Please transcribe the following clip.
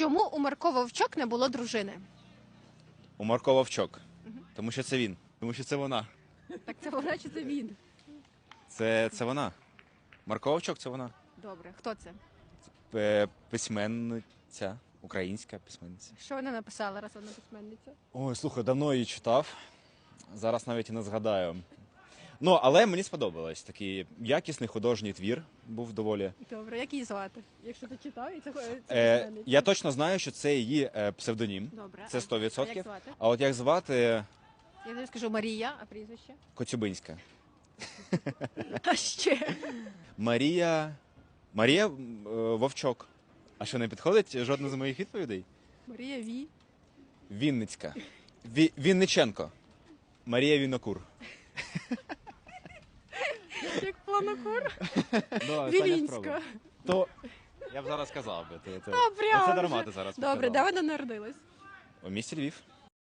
Чому у Марко Вовчок не було дружини? У Марко Вовчок. Тому що це він. Тому що це вона. Так це вона чи це він? Це, це вона. Марко Вовчок це вона. Добре, хто це? Е, Письменниця, українська письменниця. Що вона написала, раз вона письменниця? Ой, слухай, давно її читав. Зараз навіть і не згадаю. Ну, але мені сподобалось. Такий якісний художній твір був доволі. Добре, як її звати? Якщо ти читав, і це, це Е, я точно знаю, що це її е, псевдонім. Добре. Це а- 100%. А як звати? А от як звати Я тобі скажу Марія, а прізвище? Коцюбинська. А ще. Марія. Марія е, Вовчок. А що не підходить жодна з моїх відповідей? Марія Ві. Вінницька. Ві... Вінниченко. Марія Вінокур. Планокур. Ну, Вілінська. То я б зараз сказав би. А, прям Оце дарма ти зараз Добре, де показала. вона народилась? У місті Львів.